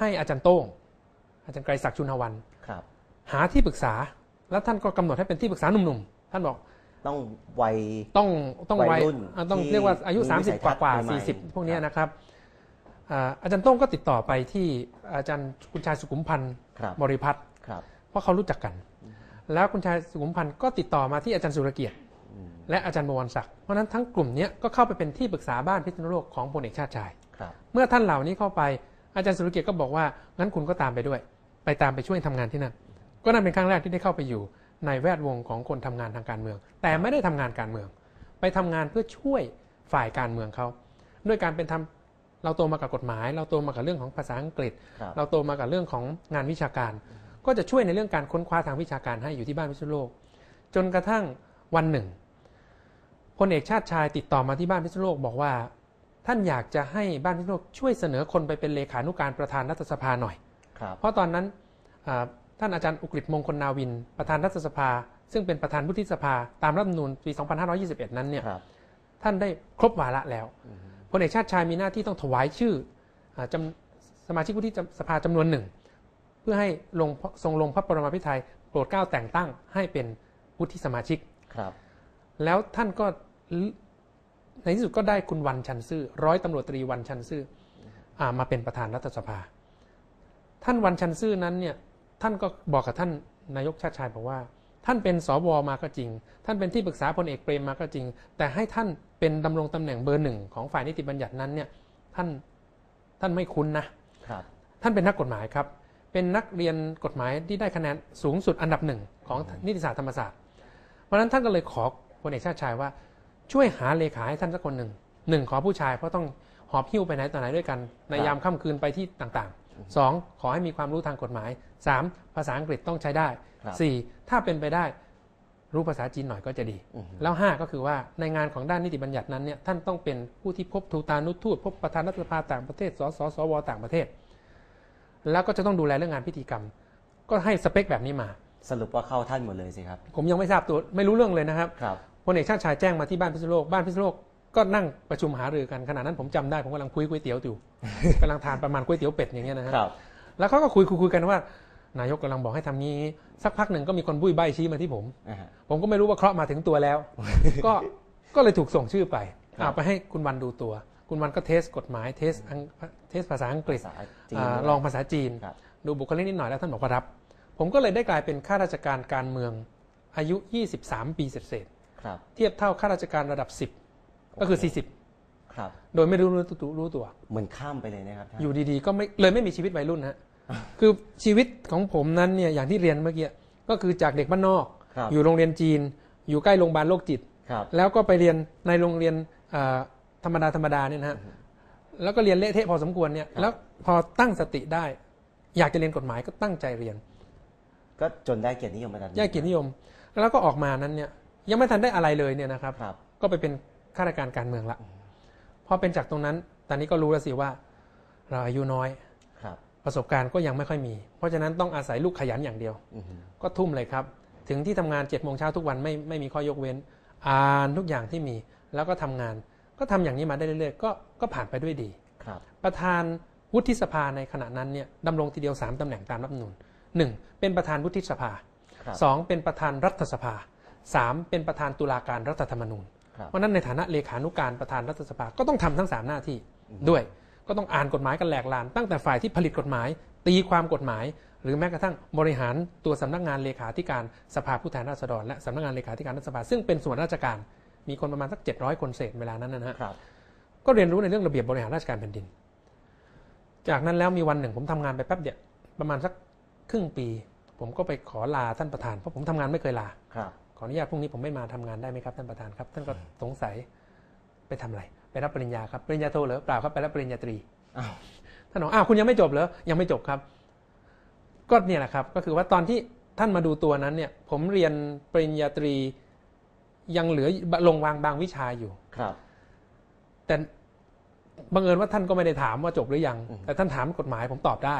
ให้อาจารย์โต้ง อาจารย์ไกรศักดิ์ชุนหวันครับหาที่ปรึกษา แล้วท่านก็กำหนดให้เป็นที่ปรึกษาหนุ่มๆ ท่านบอกต้องวัยต้องต้องวัวัยยรุ่นอ่าต้องที่เรียกว่าอายุมีวิสัย30 กว่าทัศน์กว่าใหม่ๆ40 พวกเนี้ยครับนะครับอ่าอาจารย์โต้งก็ติดต่อไปที่อาจารย์คุณชายสุขุมพันธ์ครับบริพัตรครับเพราะเขารู้จักกัน แล้วคุณชายสุขุมพันธ์ก็ติดต่อมาที่อาจารย์สุรเกียรติอืมและอาจารย์บวรศักดิ์เพราะฉะนั้นทั้งกลุ่มเนี้ยก็เข้าไปเป็นที่ปรึกษาบ้านพิษณุโลกของพลเอกชาติชายครับเมื่อท่านเหล่านี้เข้าไป อาจารย์สุรเกียรติก็บอกว่างั้นคุณก็ตามไปด้วย ไปตามไปช่วยทำงานที่นั่น ก็นั่นเป็นครั้งแรกที่ได้เข้าไปอยู่ในแวดวงของคนทำงานทางการเมือง แต่ไม่ได้ทำงานการเมือง ไปทำงานเพื่อช่วยฝ่ายการเมืองเขาด้วยการเป็นทำเราโตมากับกฎหมาย เราโตมากับเรื่องของภาษาอังกฤษครับเราโตมากับเรื่องของงานวิชาการ ก็จะช่วยในเรื่องการค้นคว้าทางวิชาการให้อยู่ที่บ้านพิษณุโลก จนกระทั่งวันหนึ่งพลเอกชาติชายติดต่อมาที่บ้านพิษณุโลกบอกว่า ท่านอยากจะให้บ้านพิษณุโลกช่วยเสนอคนไปเป็นเลขานุการประธานรัฐสภาหน่อยครับเพราะตอนนั้นอ่าท่านอาจารย์อุกฤษมงคลนาวิน ประธานรัฐสภา ซึ่งเป็นประธานวุฒิสภา ตามรัฐธรรมนูญปี 2521 นั้นเนี่ยครับท่านได้ครบวาระแล้วอืมพลเอกชาติชายมีหน้าที่ต้องถวายชื่ออาจำสมาชิกวุฒิสภาจำนวนหนึ่ง เพื่อให้ลงทรงลงพระปรมาภิไธยโปรดเกล้าแต่งตั้งให้เป็นวุฒิสมาชิกครับ แล้วท่านก็ ในที่สุดก็ได้คุณวันชันซื่อร้อยตำรวจตรีวันชันซื่ออามาเป็นประธานรัฐสภา ท่านวันชันซื่อนั้นเนี่ยท่านก็บอกกับท่านนายกชาติชายบอกว่า ท่านเป็นสวมาก็จริง ท่านเป็นที่ปรึกษาพลเอกเปรมมาก็จริง แต่ให้ท่านเป็นดำรงตำแหน่งเบอร์หนึ่งของฝ่ายนิติบัญญัตินั้นเนี่ยท่านท่านไม่คุ้นนะครับท่านเป็นนักกฎหมายครับ เป็นนักเรียนกฎหมายที่ได้คะแนนสูงสุดอันดับหนึ่งของนิติศาสตร์ธรรมศาสตร์เพราะฉะนั้นท่านก็เลยขอพลเอกชาติชายว่า ช่วยหาเลขาให้ท่านสักคนหนึ่งหนึ่งขอผู้ชายเพราะต้องหอบหิ้วไปไหนต่อไหนด้วยกัน ในยามค่ำคืนไปที่ต่างๆสองขอให้มีความรู้ทางกฎหมายสามภาษาอังกฤษต้องใช้ได้ครับสี่ถ้าเป็นไปได้รู้ภาษาจีนหน่อยก็จะดีอือฮึแล้วห้าก็คือว่าในงานของด้านนิติบัญญัตินั้นเนี่ยท่านต้องเป็นผู้ที่พบทูตานุทูต พบประธานรัฐสภาต่างประเทศสสสวต่างประเทศ แล้วก็จะต้องดูแลเรื่องงานพิธีกรรม ก็ให้สเปคแบบนี้มา สรุปว่าเข้าท่านหมดเลยสิครับ ผมยังไม่ทราบตัวไม่รู้เรื่องเลยนะครับครับ พลเอกชาติชายแจ้งมาที่บ้านพิษณุโลกบ้านพิษณุโลกก็นั่งประชุมหารือกันขณะนั้นผมจำได้ผมกำลังคุยก๋วยเตี๋ยวอยู่กำลังทานประมาณก๋วยเตี๋ยวเป็ดอย่างเงี้ยนะฮะครับ แล้วเขาก็คุยคุยคุยกันว่า นายกกำลังบอกให้ทำงี้ สักพักหนึ่งก็มีคนบุ้ยใบชี้มาที่ผมอ่าฮะผมก็ไม่รู้ว่าเคราะห์มาถึงตัวแล้ว ก็ก็เลยถูกส่งชื่อไปครับเอาไปให้คุณวันดูตัว คุณวันก็เทสกฎหมายเทสอังเทสภาษาอังกฤษภาษาจีนอาด้วยลองภาษาจีนครับดูบุคลิกนิดหน่อยแล้วท่านบอกว่ารับ ผมก็เลยได้กลายเป็นข้าราชการการเมืองอายุ 23 ปีเศษ ครับๆเทียบเท่าข้าราชการระดับ 10 ก็คือโอเค40 ครับ โดยไม่รู้รู้ตัวรู้ตัว เหมือนข้ามไปเลยนะครับท่านอยู่ดีๆ ก็ไม่เลยไม่มีชีวิตวัยรุ่นฮะคือชีวิตของผมนั้นเนี่ยอย่างที่เรียนเมื่อกี้ก็คือจากเด็กบ้านนอกครับอยู่โรงเรียนจีน อยู่ใกล้โรงพยาบาลโรคจิตครับแล้วก็ไปเรียนในโรงเรียนเอ่อธรรมดาธรรมดาเนี่ยนะฮะแล้วก็เรียนเละเทะพอสมควรเนี่ยแล้วพอตั้งสติได้ อยากจะเรียนกฎหมายก็ตั้งใจเรียน ก็จนได้เกียรตินิยมระดับหนึ่งได้เกียรตินิยม แล้วก็ออกมานั้นเนี่ย ยังไม่ทันได้อะไรเลยเนี่ยนะครับ ครับ ก็ไปเป็นข้าราชการการเมืองละพอเป็นจากตรงนั้น ตอนนี้ก็รู้แล้วสิว่า เราอายุน้อย ครับ ประสบการณ์ก็ยังไม่ค่อยมี เพราะฉะนั้นต้องอาศัยลูกขยันอย่างเดียว อือฮึก็ทุ่มเลยครับ ถึงที่ทำงาน7จ็ดโมงเช้าทุกวันไม่ไม่มีข้อยกเว้น อ่านทุกอย่างที่มี แล้วก็ทำงาน ก็ทำอย่างนี้มาได้เรื่อยๆ ก็ก็ผ่านไปด้วยดี ครับ ประธานวุฒิสภาในขณะนั้นเนี่ยดำรงทีเดียว 3ตำแหน่งตามรัฐธรรมนูญหนึ่งเป็นประธานวุฒิสภาครับ สองเป็นประธานรัฐสภา สามเป็นประธานตุลาการรัฐธรรมนูญครับเพราะฉะนั้นในฐานะเลขานุการประธานรัฐสภาก็ต้องทำทั้ง 3 หน้าที่ด้วยก็ต้องอ่านกฎหมายกันแหลกลาน ตั้งแต่ฝ่ายที่ผลิตกฎหมาย ตีความกฎหมาย หรือแม้กระทั่งบริหารตัวสำนักงานเลขาธิการสภาผู้แทนราษฎรและสำนักงานเลขาธิการรัฐสภาซึ่งเป็นส่วนราชการ มีคนประมาณสัก 700 คนเศษเวลานั้นนะฮะครับก็เรียนรู้ในเรื่องระเบียบบริหารราชการแผ่นดิน จากนั้นแล้วมีวันหนึ่งผมทำงานไปแป๊บเดียวประมาณสักครึ่งปี ผมก็ไปขอลาท่านประธานเพราะผมทำงานไม่เคยลาครับข ออนุญาตพรุ่งนี้ผมไม่มาทำงานได้ไหมครับท่านประธานครับ ท่านก็สงสัยไปทำอะไร ไปรับปริญญาครับปริญญาโทเหรอเปล่าครับไปรับปริญญาตรีอ้าวท่านบอกอ้าวคุณยังไม่จบเหรอยังไม่จบครับ ก็เนี่ยแหละครับ ก็คือว่าตอนที่ท่านมาดูตัวนั้นเนี่ย ผมเรียนปริญญาตรียังเหลือลงวางบางวิชาอยู่ครับ แต่บังเอิญว่าท่านก็ไม่ได้ถามว่าจบหรือยังอืมแต่ท่านถามกฎหมายผมตอบได้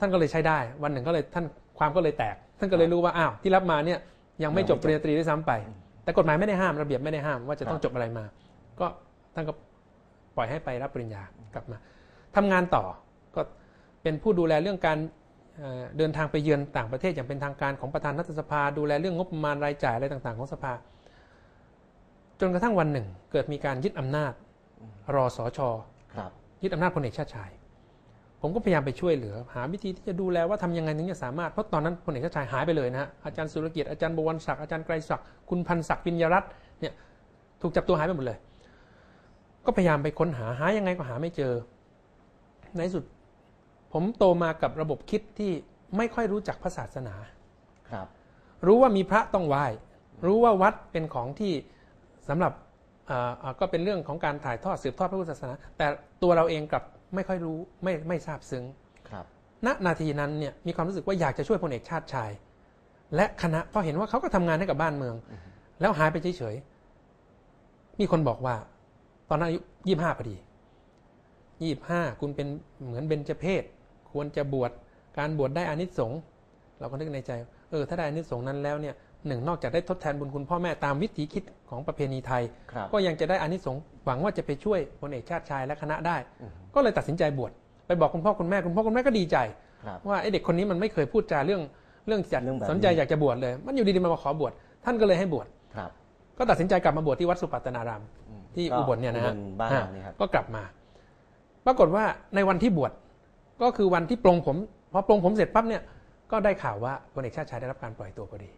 ท่านก็เลยใช้ได้ วันหนึ่งก็เลยท่านความก็เลยแตก ท่านก็เลยรู้ว่าอ้าวที่รับมาเนี่ย ยังไม่จบปริญญาตรีด้วยซ้ำไป แต่กฎหมายไม่ได้ห้ามระเบียบไม่ได้ห้ามว่าจะต้องจบอะไรมา ก็ท่านก็ปล่อยให้ไปรับปริญญากลับมาทำงานต่อก็เป็นผู้ดูแลเรื่องการเอ่อเดินทางไปเยือนต่างประเทศอย่างเป็นทางการของประธานรัฐสภา ดูแลเรื่องงบประมาณรายจ่ายอะไรต่างๆ ของสภา จนกระทั่งวันหนึ่ง เกิดมีการยึดอำนาจรอสอชอครับยึดอำนาจพลเอกชาติชาย ผมก็พยายามไปช่วยเหลือ หาวิธีที่จะดูแลว่าทำยังไงถึงจะสามารถเพราะตอนนั้นพลเอกชาติชายหายไปเลยนะฮะอาจารย์สุรเกียรติอาจารย์บวรศักดิ์อาจารย์ไกรศักดิ์คุณพันศักดิ์ปิญญรัตน์เนี่ยถูกจับตัวหายไปหมดเลย ก็พยายามไปค้นหาหายังไงก็หาไม่เจอ ในที่สุด ผมโตมากับระบบคิดที่ไม่ค่อยรู้จักพระศาสนาครับ รู้ว่ามีพระต้องไหว้รู้ว่าวัดเป็นของที่สำหรับเอ่อเอ่อก็เป็นเรื่องของการถ่ายทอดสืบทอดพระพุทธศาสนา แต่ตัวเราเองกลับ ไม่ค่อยรู้ไม่ไม่ทราบซึ้งครับณนาทีนั้นเนี่ยมีความรู้สึกว่าอยากจะช่วยพลเอกชาติชาย และคณะเพราะเห็นว่าเขาก็ทำงานให้กับบ้านเมือง แล้วหายไปเฉยๆมีคนบอกว่า ตอนนั้นอายุยี่ห้าพอดียี่ห้าคุณเป็นเหมือนเบญจเพศควรจะบวชการบวชได้อานิสงส์เราก็นึกในใจ เออ ถ้าได้อานิสงส์นั้นแล้วเนี่ย หนึ่งนอกจากได้ทดแทนบุญคุณพ่อแม่ตามวิถีคิดของประเพณีไทยครับก็ยังจะได้อานิสงส์หวังว่าจะไปช่วยพลเอกชาติชายและคณะได้อือฮึก็เลยตัดสินใจบวชไปบอกคุณพ่อคุณแม่คุณพ่อคุณแม่ก็ดีใจครับว่าไอ้เด็กคนนี้มันไม่เคยพูดจาเรื่องเรื่องจะเรื่องแบบนี้สนใจอยากจะบวชเลย มันอยู่ดีๆมาขอบวชท่านก็เลยให้บวชครับก็ตัดสินใจกลับมาบวชที่วัดสุปัตตนารามมที่ก็อุบลเนี่ยนะฮะอุบลบ้านเราเนี่ยครับก็กลับมา ปรากฏว่าในวันที่บวชก็คือวันที่ปลงผมพอปลงผมเสร็จปั๊บเนี่ยก็ได้ข่าวว่าพลเอกชาติชายได้รับการปล่อยตัวพอดีอืม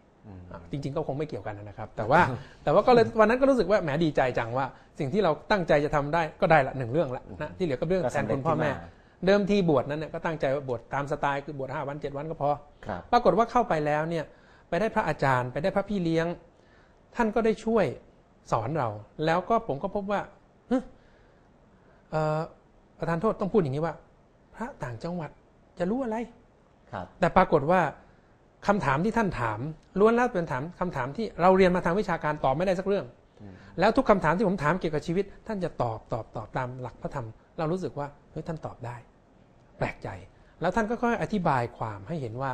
อะ จริง ๆ ก็คงไม่เกี่ยวกันนะครับ แต่ว่าแต่ว่าก็เลยวันนั้นก็รู้สึกว่าแหมดีใจจังว่า สิ่งที่เราตั้งใจจะทำได้ก็ได้ละหนึ่งเรื่องละนะที่เหลือก็เรื่องก็แทนสำเร็จคุณพ่อแม่ขึ้นมาเดิมทีบวชนั้นเนี่ยก็ตั้งใจว่าบวชตามสไตล์คือบวชห้าวันเจ็ดวันก็พอครับปรากฏว่าเข้าไปแล้วเนี่ยไปได้พระอาจารย์ ไปได้พระพี่เลี้ยง ท่านก็ได้ช่วยสอนเรา แล้วก็ผมก็พบว่าเฮ้ยเอ่อประธานโทษต้องพูดอย่างนี้ว่า พระต่างจังหวัดจะรู้อะไรครับแต่ปรากฏว่า คำถามที่ท่านถามล้วนแล้วเป็นถามคำถามที่เราเรียนมาทางวิชาการตอบไม่ได้สักเรื่องอืมแล้วทุกคำถามที่ผมถามเกี่ยวกับชีวิต ท่านจะตอบตอบตอบตามหลักพระธรรม เรารู้สึกว่าเฮ้ยท่านตอบได้ แปลกใจ แล้วท่านก็ค่อยอธิบายความให้เห็นว่า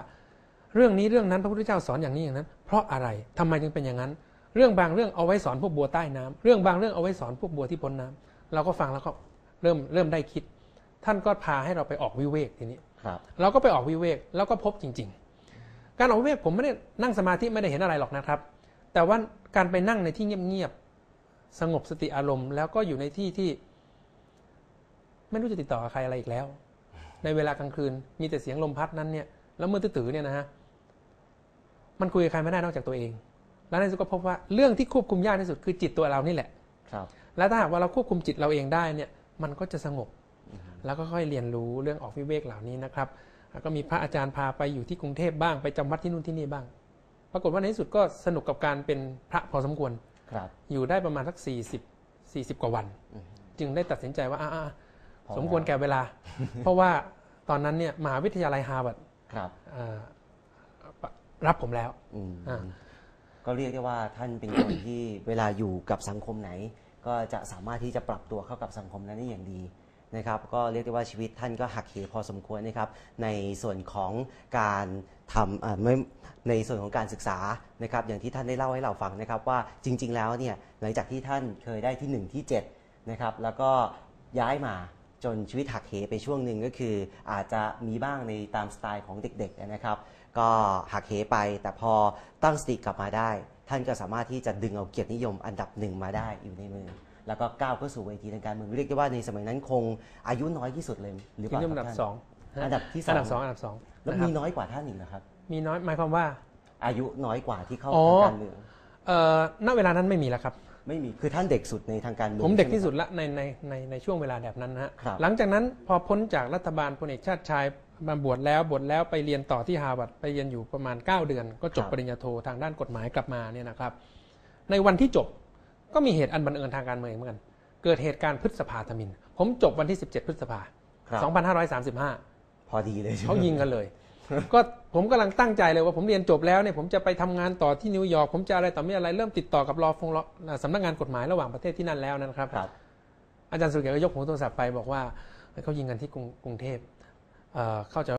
เรื่องนี้เรื่องนั้นพระพุทธเจ้าสอนอย่างนี้อย่างนั้น เพราะอะไรทำไมจึงเป็นอย่างนั้น เรื่องบางเรื่องเอาไว้สอนพวกบัวใต้น้ำเรื่องบางเรื่องเอาไว้สอนพวกบัวที่พ้นน้ำเราก็ฟังแล้วก็เริ่มเริ่มได้คิด ท่านก็พาให้เราไปออกวิเวกทีนี้ครับเราก็ไปออกวิเวกแล้วก็พบจริง ๆ การออกวิเวกผมไม่ได้นั่งสมาธิไม่ได้เห็นอะไรหรอกนะครับ แต่ว่าการไปนั่งในที่เงียบๆสงบสติอารมณ์ แล้วก็อยู่ในที่ที่ ไม่รู้จะติดต่อกับใครอะไรอีกแล้ว ในเวลากลางคืนมีแต่เสียงลมพัดนั้นเนี่ยแล้วมือตื้อๆเนี่ยนะฮะมันคุยกับใครไม่ได้นอกจากตัวเอง แล้วในที่สุดก็พบว่าเรื่องที่ควบคุมยากที่สุดคือจิตตัวเรานี่แหละครับ แล้วถ้าหากว่าเราควบคุมจิตเราเองได้เนี่ย มันก็จะสงบ แล้วก็ค่อยเรียนรู้เรื่องออกวิเวกเหล่านี้นะครับแล้ว ก็มีพระอาจารย์พาไปอยู่ที่กรุงเทพบ้างไปจำวัดที่นู่นที่นี่บ้าง ปรากฏว่าในที่สุดก็สนุกกับการเป็นพระพอสมควรครับอยู่ได้ประมาณสัก40 40 กว่าวันอืมจึงได้ตัดสินใจว่าอ่าพอๆสมควรแก่เวลา เพราะว่าตอนนั้นเนี่ยมหาวิทยาลัยฮาร์วาร์ดครับอ่ารับผมแล้วอืมอ่าก็เรียกได้ว่าท่านเป็นคนที่เวลาอยู่กับสังคมไหน ก็จะสามารถที่จะปรับตัวเข้ากับสังคมนั้นได้อย่างดี นะครับก็เรียกได้ว่าชีวิตท่านก็หักเหพอสมควรนะครับในส่วนของการทำไม่ในส่วนของการศึกษานะครับอย่างที่ท่านได้เล่าให้เราฟังนะครับว่าจริง ๆ แล้วเนี่ยหลังจากที่ท่านเคยได้ที่หนึ่งที่เจ็ดนะครับแล้วก็ย้ายมาจนชีวิตหักเหไปช่วงหนึ่งก็คือ อาจจะมีบ้างในตามสไตล์ของเด็ก ๆนะครับก็หักเหไปแต่พอตั้งสติกลับมาได้ ท่านก็สามารถที่จะดึงเอาเกียรตินิยมอันดับหนึ่งมาได้อยู่ในมือ แล้วก็ก้าวเข้าสู่เวทีทางการเมืองเรียกได้ว่าในสมัยนั้นคงอายุน้อยที่สุดเลยหรือเปที่ล่านี่อันดับครับสท่าองอันดับที่สองอันดับสองอันดับสองแล้วนะครับมีน้อยกว่าท่านอีกนะครับ มีน้อยหมายความว่า อายุน้อยกว่าที่เข้าอ๋อทางการเมืองเอ่อณเวลานั้นไม่มีแล้วครับ ไม่มีคือท่านเด็กสุดในทางการเมืองผมเด็กใช่ไหที่สุดละในในในในช่วงเวลาแบบนั้นนะฮะครับหลังจากนั้นพอพ้นจากรัฐบาลพลเอกชาติชายมาบวชแล้วบวชแล้วไปเรียนต่อที่ฮาร์วาร์ดไปเรียนอยู่ประมาณ 9 เดือน ก็จบปริญญาโททางด้านกฎหมายกลับมาเนี่ยนะครับ ในวันที่จบ ก็มีเหตุอันบังเอิญทางการเมืองเหมือนกัน เกิดเหตุการณ์พฤษภาธมิน ผมจบวันที่ 17 พฤษภาครับ2535 พอดีเลยใช่ไหมเขายิงกันเลย ก็ผมกำลังตั้งใจเลยว่าผมเรียนจบแล้วเนี่ยผมจะไปทำงานต่อที่นิวยอร์กผมจะอะไรต่อไม่อะไรเริ่มติดต่อกับรอฟงรอสำนักงานกฎหมายระหว่างประเทศที่นั่นแล้วนะครับครับอาจารย์สุเกียรติก็ยกหูโทรศัพท์ไปบอกว่าเขายิงกันที่กรุงกรุงเทพเอ่อเข้าใจ